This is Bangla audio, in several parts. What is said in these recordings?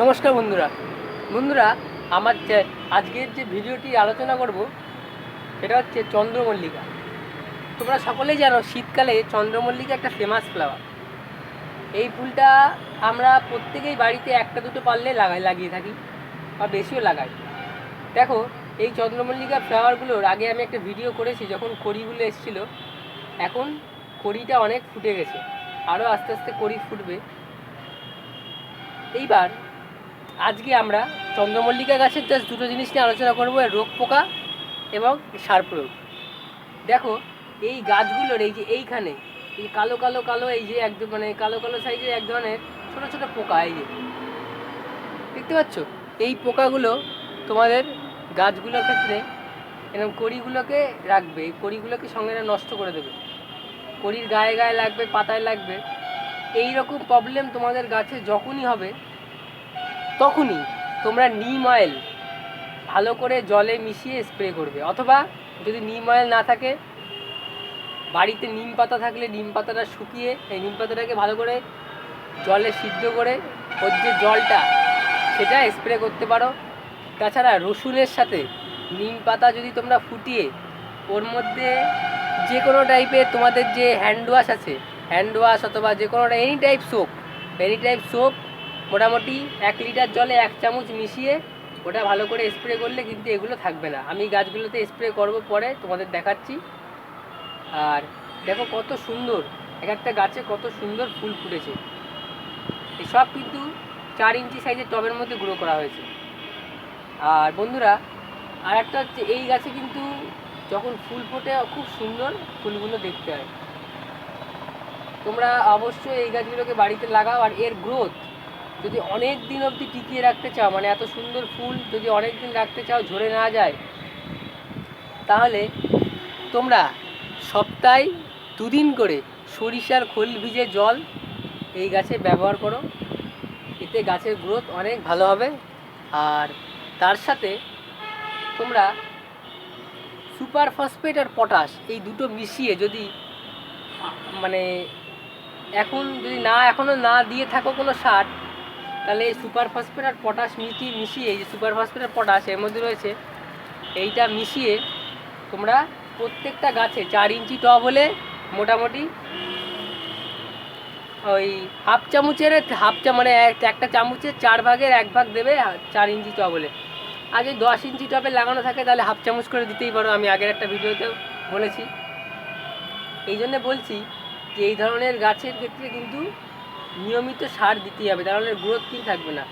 নমস্কার বন্ধুরা। বন্ধুরা, আমার যে আজকের যে ভিডিওটি আলোচনা করব, সেটা হচ্ছে চন্দ্রমল্লিকা। তোমরা সকলেই জানো, শীতকালে চন্দ্রমল্লিকা একটা ফেমাস ফ্লাওয়ার এই ফুলটা আমরা প্রত্যেকেই বাড়িতে একটা দুটো পারলে লাগাই, লাগিয়ে থাকি, বা বেশিও লাগাই। দেখো, এই চন্দ্রমল্লিকা ফ্লাওয়ারগুলোর আগে আমি একটা ভিডিও করেছি, যখন কড়িগুলো এসেছিল। এখন কড়িটা অনেক ফুটে গেছে। আরও আস্তে আস্তে কড়ি ফুটবে। এইবার আজকে আমরা চন্দ্রমল্লিকা গাছের জাস্ট দুটো জিনিস নিয়ে আলোচনা করব রোগ পোকা এবং সার প্রয়োগ। দেখো, এই গাছগুলোর এই যে এইখানে, এই কালো কালো কালো এই যে একদম মানে কালো কালো সাইজের এক ধরনের ছোটো ছোটো পোকা এই যে, দেখতে পাচ্ছ? এই পোকাগুলো তোমাদের গাছগুলোর ক্ষেত্রে এরকম কড়িগুলোকে রাখবে, এই কড়িগুলোকে সঙ্গে নষ্ট করে দেবে। কড়ির গায়ে গায়ে লাগবে, পাতায় লাগবে। এই রকম প্রবলেম তোমাদের গাছে যখনই হবে তখনই তোমরা নিম অয়েল ভালো করে জলে মিশিয়ে স্প্রে করবে। অথবা যদি নিম অয়েল না থাকে, বাড়িতে নিম পাতা থাকলে নিম পাতাটা শুকিয়ে এই নিম পাতাটাকে ভালো করে জলে সিদ্ধ করে ওর যে জলটা, সেটা স্প্রে করতে পারো। তাছাড়া রসুনের সাথে নিম পাতা যদি তোমরা ফুটিয়ে, ওর মধ্যে যে কোনো টাইপের তোমাদের যে হ্যান্ড ওয়াশ আছে হ্যান্ড ওয়াশ অথবা যে কোনো any type soap any type soap মোটামুটি এক লিটার জলে এক চামচ মিশিয়ে ওটা ভালো করে স্প্রে করলে কিন্তু এগুলো থাকবে না। আমি গাছগুলোতে স্প্রে করব পরে, তোমাদের দেখাচ্ছি। আর দেখো কত সুন্দর, এক একটা গাছে কত সুন্দর ফুল ফুটেছে। এসব কিন্তু চার ইঞ্চি সাইজের টবের মধ্যে গ্রো করা হয়েছে। আর বন্ধুরা, আর একটা হচ্ছে এই গাছে কিন্তু যখন ফুল ফোটে, খুব সুন্দর ফুলগুলো দেখতে হয়। তোমরা অবশ্যই এই গাছগুলোকে বাড়িতে লাগাও, আর এর গ্রোথ যদি অনেক দিন অবধি টিকিয়ে রাখতে চাও মানে এত সুন্দর ফুল যদি অনেক দিন রাখতে চাও, ঝরে না যায়, তাহলে তোমরা সপ্তাহে দুদিন করে সরিষার খোল ভিজে জল এই গাছে ব্যবহার করো। এতে গাছের গ্রোথ অনেক ভালো হবে। আর তার সাথে তোমরা সুপার ফসফেট আর পটাশ এই দুটো মিশিয়ে যদি মানে এখন যদি না এখনও না দিয়ে থাকো কোনো সার তাহলে এই সুপার ফসফেট আর পটাশ মিশিয়ে মিশিয়ে, এই যে সুপার ফসফেট আর পটাশ এর মধ্যে রয়েছে, এইটা মিশিয়ে তোমরা প্রত্যেকটা গাছে চার ইঞ্চি টব হলে মোটামুটি ওই হাফ চামচের, হাফ চা মানে একটা চামচের চার ভাগের এক ভাগ দেবে চার ইঞ্চি টব হলে। আর যদি দশ ইঞ্চি টবে লাগানো থাকে তাহলে হাফ চামচ করে দিতেই পারো, আমি আগের একটা ভিডিওতেও বলেছি। এই জন্যে বলছি যে এই ধরনের গাছের ক্ষেত্রে কিন্তু নিয়মিত সার দিতেই হবে, তাহলে গ্রোথ কিন্তু থাকবে না।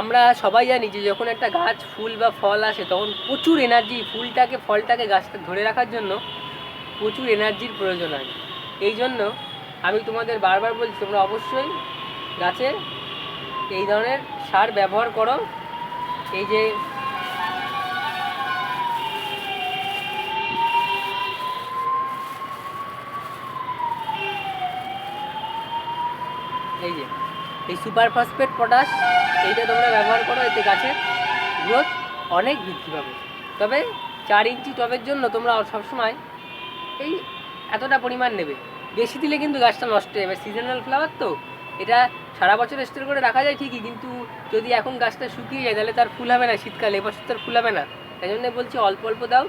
আমরা সবাই জানি যে যখন একটা গাছ ফুল বা ফল আসে, তখন প্রচুর এনার্জি ফুলটাকে, ফলটাকে গাছটা ধরে রাখার জন্য প্রচুর এনার্জির প্রয়োজন হয়। এই জন্য আমি তোমাদের বারবার বলছি, তোমরা অবশ্যই গাছে এই ধরনের সার ব্যবহার করো। এই যে এই যে এই সুপার ফসফেট পটাশ, এইটা তোমরা ব্যবহার করো, এতে গাছের গ্রোথ অনেক বৃদ্ধি পাবে। তবে চার ইঞ্চি টবের জন্য তোমরা সবসময় এই এতটা পরিমাণ নেবে। বেশি দিলে কিন্তু গাছটা নষ্ট হয়ে। যাবে সিজনাল ফ্লাওয়ার তো, এটা সারা বছর স্টোর করে রাখা যায় ঠিকই, কিন্তু যদি এখন গাছটা শুকিয়ে যায়, তাহলে তার ফুল হবে না শীতকালে এবছর তার ফুল হবে না। তাই জন্য বলছি অল্প অল্প দাও।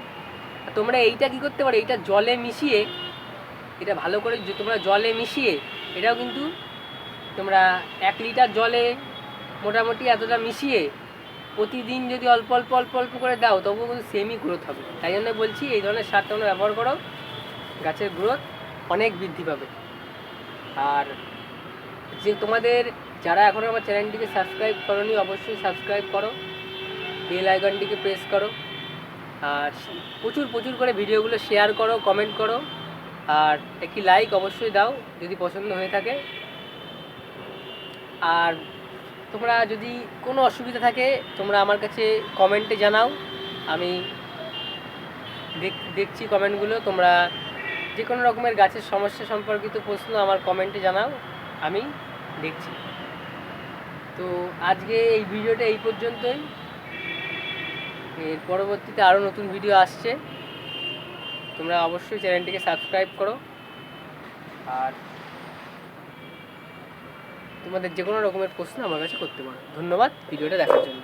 তোমরা এইটা কী করতে পারো, এইটা জলে মিশিয়ে, এটা ভালো করে তোমরা জলে মিশিয়ে, এটাও কিন্তু তোমরা এক লিটার জলে মোটামুটি এতটা মিশিয়ে প্রতিদিন যদি অল্প অল্প অল্প অল্প করে দাও, তবুও কিন্তু সেমই গ্রোথ হবে। তাই জন্য বলছি, এই ধরনের সার তোমরা ব্যবহার করো, গাছের গ্রোথ অনেক বৃদ্ধি পাবে। আর যে তোমাদের যারা এখনও আমার চ্যানেলটিকে সাবস্ক্রাইব করনি, অবশ্যই সাবস্ক্রাইব করো বেল আইকনটিকে প্রেস করো, আর প্রচুর প্রচুর করে ভিডিওগুলো শেয়ার করো কমেন্ট করো, আর একটি লাইক অবশ্যই দাও, যদি পছন্দ হয়ে থাকে। আর তোমরা যদি কোনো অসুবিধা থাকে, তোমরা আমার কাছে কমেন্টে জানাও। আমি দেখ- দেখছি কমেন্টগুলো তোমরা যে কোনো রকমের গাছের সমস্যা সম্পর্কিত প্রশ্ন আমার কমেন্টে জানাও। আমি দেখছি। তো আজকে এই ভিডিওটা এই পর্যন্তই। এর পরবর্তীতে আরও নতুন ভিডিও আসছে। তোমরা অবশ্যই চ্যানেলটিকে সাবস্ক্রাইব করো। আর তোমাদের যে কোনো রকমের প্রশ্ন আমার কাছে করতে পারো। ধন্যবাদ ভিডিওটা দেখার জন্য।